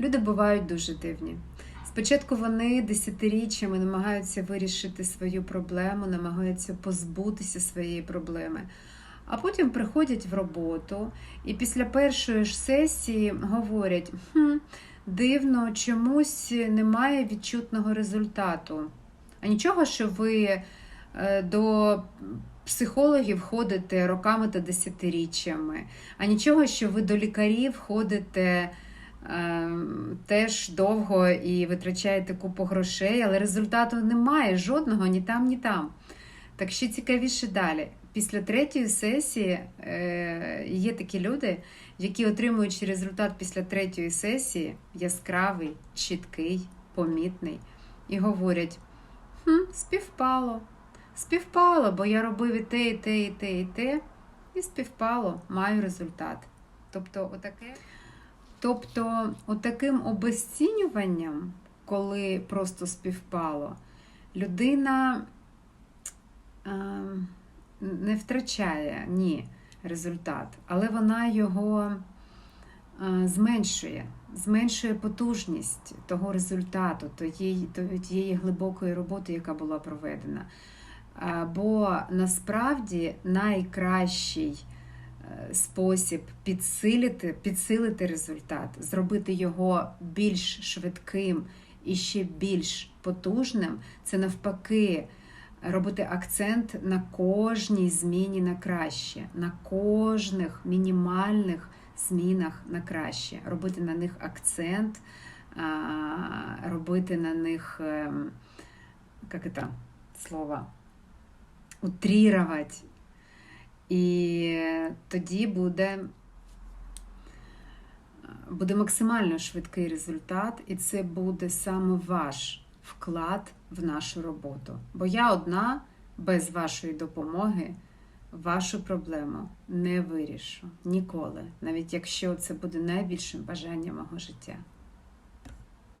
Люди бувають дуже дивні. Спочатку вони десятиріччями намагаються вирішити свою проблему, намагаються позбутися своєї проблеми, а потім приходять в роботу і після першої ж сесії говорять: хм, дивно, чомусь немає відчутного результату. А нічого, що ви е, до психологів ходите роками та десятиріччями, а нічого, що ви до лікарів ходите теж довго і витрачаєте купу грошей, але результату немає жодного ні там, ні там. Так ще цікавіше далі. Після третьої сесії е, є такі люди, які отримуючи результат після третьої сесії, яскравий, чіткий, помітний, і говорять: хм, співпало. Співпало, бо я робив і те, і те, і те, і те, і співпало, маю результат. Тобто, отаке. Тобто, отаким обесцінюванням, коли просто співпало, людина е, не втрачає ні результат, але вона його е, зменшує, зменшує потужність того результату, тієї, тієї глибокої роботи, яка була проведена. Бо насправді найкращий спосіб підсилити, підсилити результат, зробити його більш швидким і ще більш потужним, це навпаки робити акцент на кожній зміні на краще, на кожних мінімальних змінах на краще, робити на них акцент, робити на них, ем, як це слово, утрірувати. І тоді буде, буде максимально швидкий результат, і це буде саме ваш вклад в нашу роботу. Бо я одна без вашої допомоги вашу проблему не вирішу ніколи, навіть якщо це буде найбільшим бажанням мого життя.